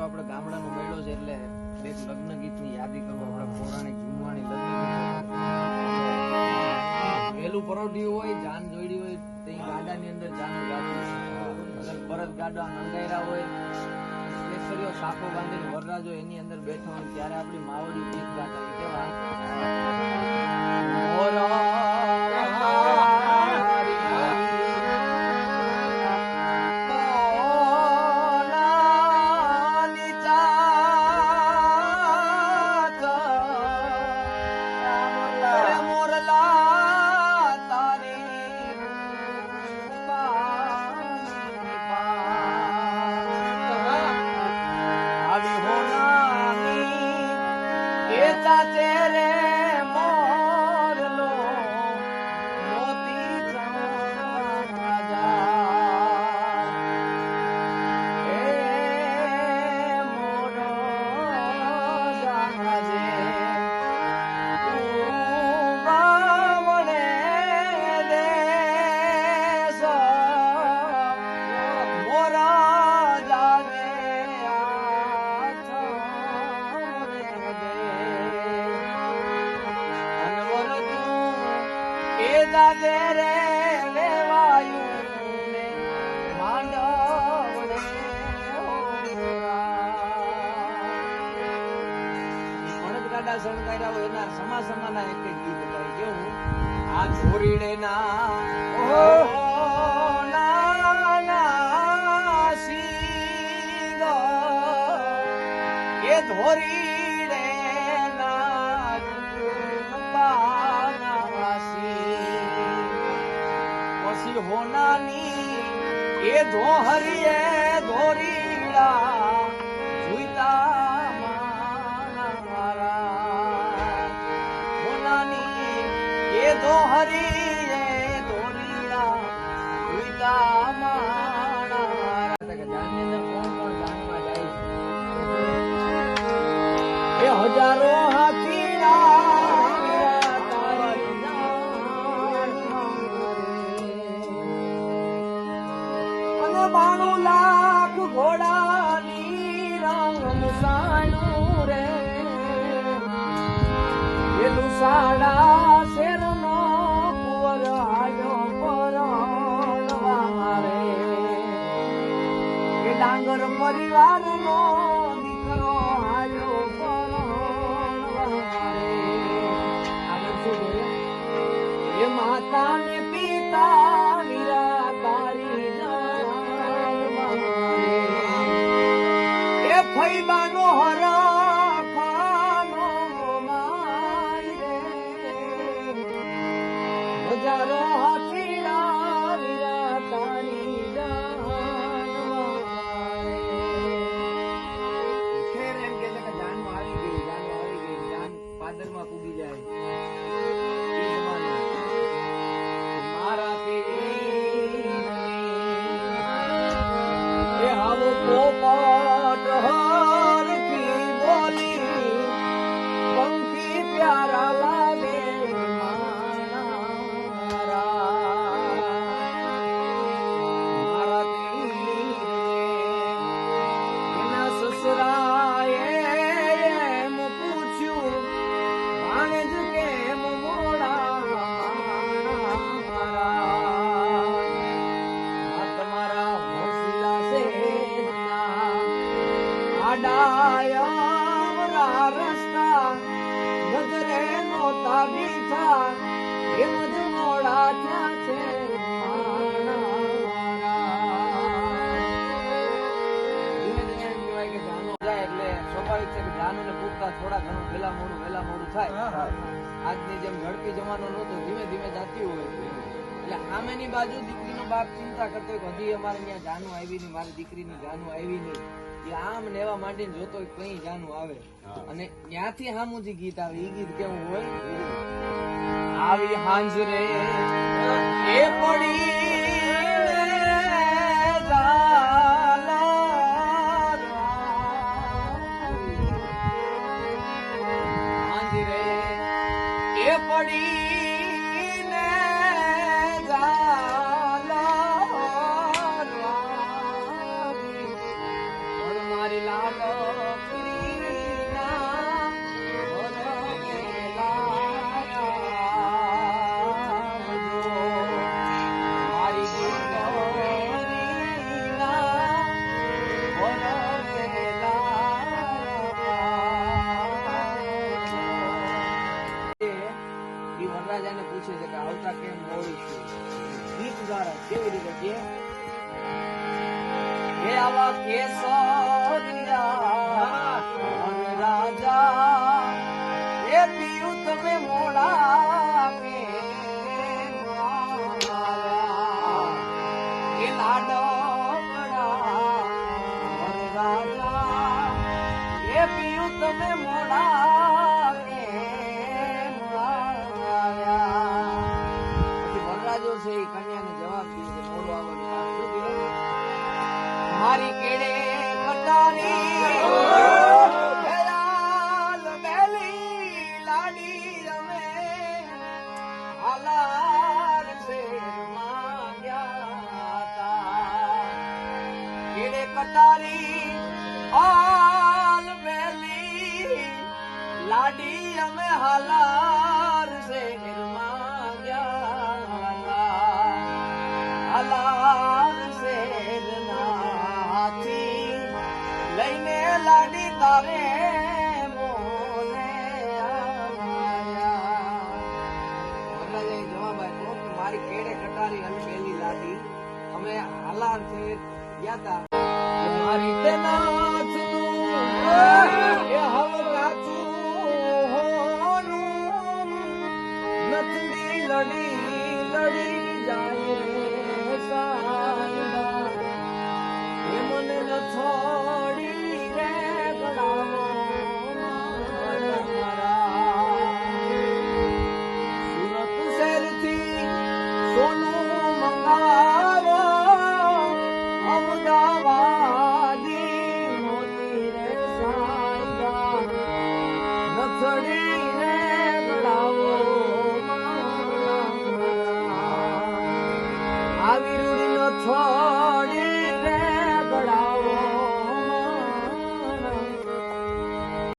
મિત્રો આપણે ગામડાનો મેળો છે એટલે એક લગ્ન ગીતની યાદી કરો, આપણે પૌરાણિક જુમવાની લગ્ન ગીત. વહેલું હોય, જાન જોઈડી હોય, તે ગાડાની અંદર જાન ગાડી પરત ગાડા નંગાયરા હોય કેસરીઓ સાપો બાંધીને વરરાજો એની અંદર બેઠો હોય, ત્યારે આપણી માવડી ગીત ગાતા કેવા? શણગાર્યા હોય એના સમા સમાના એક એક ગીત ગાય. કેવું આ છોરીડે ના ધોરી પાનાસી પછી હોનાની એ ધોહરીએ ધોરીડા એ ધોહરીએ ધોરીડા જોઈતા મારા એ હજારો હાથીના અને બાણું લાખ ઘોડાની ડાંગર પરિવારનો જાય. મારા હાવ પોપટ થયા છે સ્વાભાવિક જાનુને પૂરતા થોડા ઘણું વહેલા મોડું વહેલા મોડું થાય આજની જેમ ઝડપી જમાનો નહોતો ધીમે ધીમે જાતી હોય એટલે સામેની બાજુ દીકરીનો બાપ ચિંતા કરતો હોય હજી અમારે ત્યાં જાનું આવી નહીં મારી દીકરીની જાનું આવી નહીં. એ આમ નેવા માટે જોતો હોય કઈ જાનું આવે. અને ત્યાંથી હામુજી ગીત આવે એ ગીત કેવું હોય? આવી હાંજરે એ પડી દ્વારા કેવી રીતે કે વરરાજા એ પીયું તમે મોડા કેમ આવ્યા? વરરાજો છે એ કન્યાને જવાબ દીધો મોડું આવવાનું? મારી કેડે કટારી હાલ બેલી લાડી અમે હાલાર મારી કેડે કટારી લાડી અમે હાલાર છે, ગયા મારી તે હવ કાચું હોનું. નથડી લડી લડી જાય રે સાંભા એ મને નથોડી નથડી